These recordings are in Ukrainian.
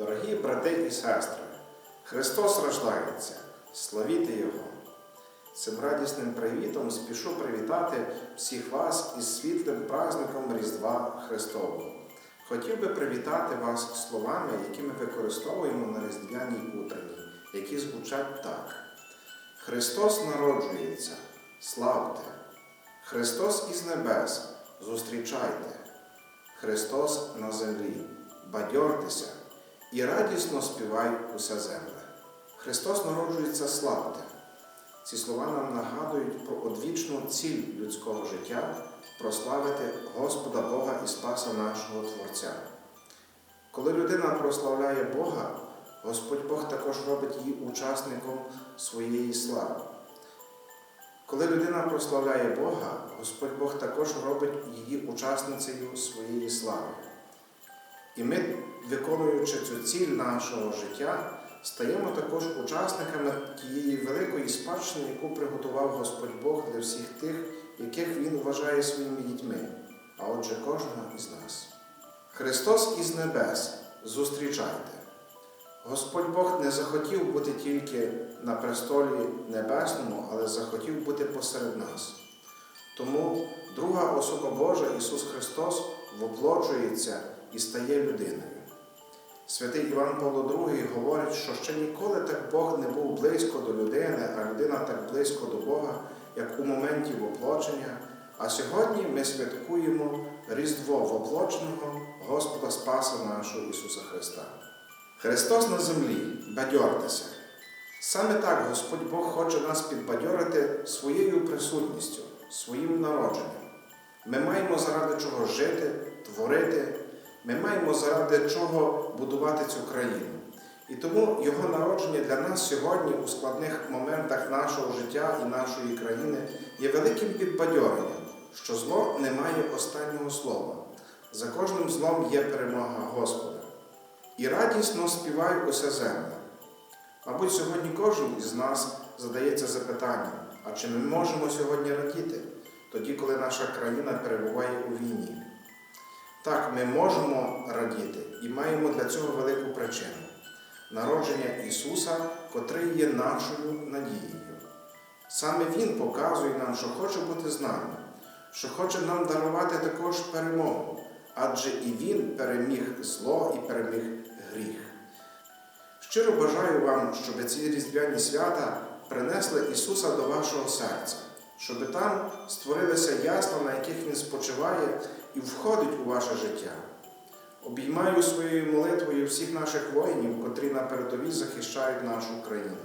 Дорогі брати і сестри, Христос рождається, славіте Його! Цим радісним привітом спішу привітати всіх вас із світлим праздником Різдва Христового. Хотів би привітати вас словами, які ми використовуємо на Різдвяній утренні, які звучать так. Христос народжується, славте! Христос із небес, зустрічайте! Христос на землі, бадьортеся і радісно співай уся земля. Христос народжується, славте! Ці слова нам нагадують про одвічну ціль людського життя прославити Господа Бога і Спаса нашого Творця. Коли людина прославляє Бога, Господь Бог також робить її учасником своєї слави. Коли людина прославляє Бога, Господь Бог також робить її учасницею своєї слави. І ми, виконуючи цю ціль нашого життя, стаємо також учасниками тієї великої спадщини, яку приготував Господь Бог для всіх тих, яких Він вважає своїми дітьми, а отже, кожного із нас. Христос із небес, зустрічайте! Господь Бог не захотів бути тільки на престолі небесному, але захотів бути посеред нас. Тому друга особа Божа, Ісус Христос, воплочується і стає людиною. Святий Іван Павло II говорить, що ще ніколи так Бог не був близько до людини, а людина так близько до Бога, як у моменті воплочення. А сьогодні ми святкуємо Різдво воплоченого Господа Спаса нашого Ісуса Христа. Христос на землі, бадьортеся. Саме так Господь Бог хоче нас підбадьорити своєю присутністю, своїм народженням. Ми маємо заради чого жити, творити, ми маємо заради чого будувати цю країну. І тому Його народження для нас сьогодні у складних моментах нашого життя і нашої країни є великим підбадьоренням, що зло не має останнього слова. За кожним злом є перемога Господа. І радісно співає уся земля. Мабуть, сьогодні кожен із нас задається запитанням, а чи ми можемо сьогодні радіти, тоді, коли наша країна перебуває у війні? Так, ми можемо радіти і маємо для цього велику причину народження Ісуса, котрий є нашою надією. Саме Він показує нам, що хоче бути з нами, що хоче нам дарувати також перемогу, адже і Він переміг зло і переміг гріх. Щиро бажаю вам, щоб ці різдвяні свята принесли Ісуса до вашого серця, щоб там створилися ясла, на яких Він спочиває і входить у ваше життя. Обіймаю своєю молитвою всіх наших воїнів, котрі на передовій захищають нашу країну.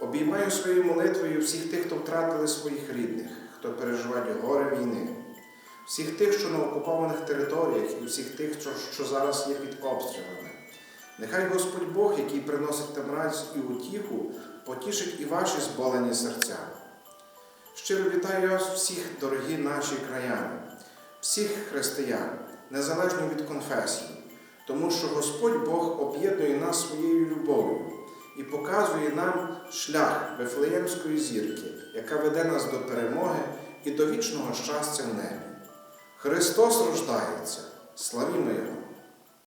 Обіймаю своєю молитвою всіх тих, хто втратили своїх рідних, хто переживає горе війни, всіх тих, що на окупованих територіях, і всіх тих, що, зараз є під обстрілами. Нехай Господь Бог, який приносить там радість і утіху, потішить і ваші зболені серця. Щиро вітаю вас всіх, дорогі наші краяни, всіх християн, незалежно від конфесії, тому що Господь Бог об'єднує нас своєю любов'ю і показує нам шлях Вифлеємської зірки, яка веде нас до перемоги і до вічного щастя в небі. Христос рождається, славімо Його!